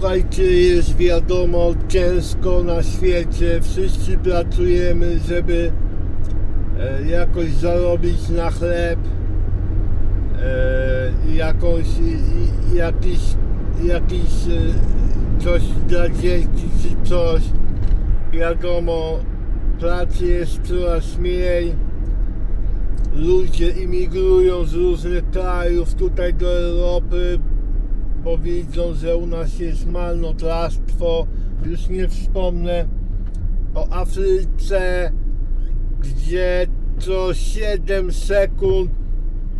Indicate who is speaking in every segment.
Speaker 1: Słuchajcie, jest wiadomo, ciężko na świecie. Wszyscy pracujemy, żeby e, jakoś zarobić na chleb, e, jakąś, jakiś, jakiś e, coś dla dzieci czy coś. Wiadomo, pracy jest coraz mniej. Ludzie imigrują z różnych krajów tutaj do Europy, bo że u nas jest marnotrawstwo. Już nie wspomnę o Afryce, gdzie co 7 sekund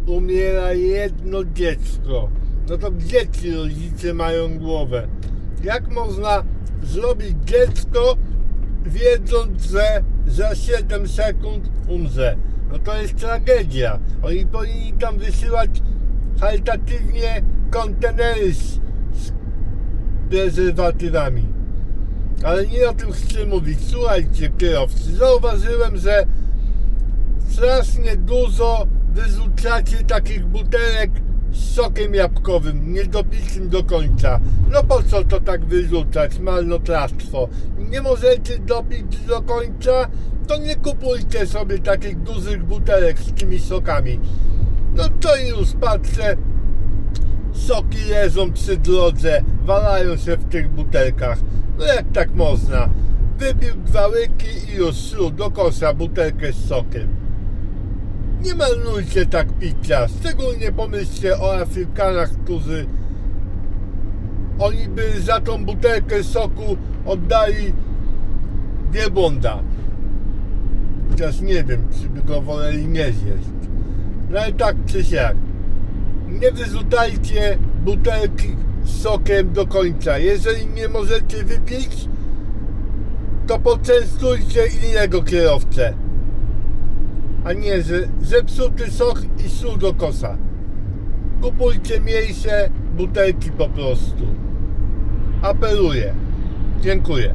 Speaker 1: umiera jedno dziecko. No to gdzie ci rodzice mają głowę? Jak można zrobić dziecko, wiedząc, że za 7 sekund umrze? No to jest tragedia. Oni powinni tam wysyłać charytatywnie kontenery z, z prezerwatywami. Ale nie o tym chcę mówić. Słuchajcie, kierowcy, zauważyłem, że strasznie dużo wyrzucacie takich butelek z sokiem jabłkowym, niedopitym do końca. No po co to tak wyrzucać? Marnotrawstwo. Nie możecie dopić do końca, to nie kupujcie sobie takich dużych butelek z tymi sokami. No to już patrzę, soki leżą przy drodze, walają się w tych butelkach. No jak tak można? Wypił dwa łyki i już szlu do kosza butelkę z sokiem. Nie marnujcie tak picia, szczególnie pomyślcie o Afrykanach, którzy oni by za tą butelkę soku oddali wielbłąda. Chociaż nie wiem, czy by go woleli nie zjeść. No ale tak czy siak. Nie wyrzucajcie butelki z sokiem do końca. Jeżeli nie możecie wypić, to poczęstujcie innego kierowcę. A nie, że zepsuty sok i sól do kosa. Kupujcie mniejsze butelki po prostu. Apeluję. Dziękuję.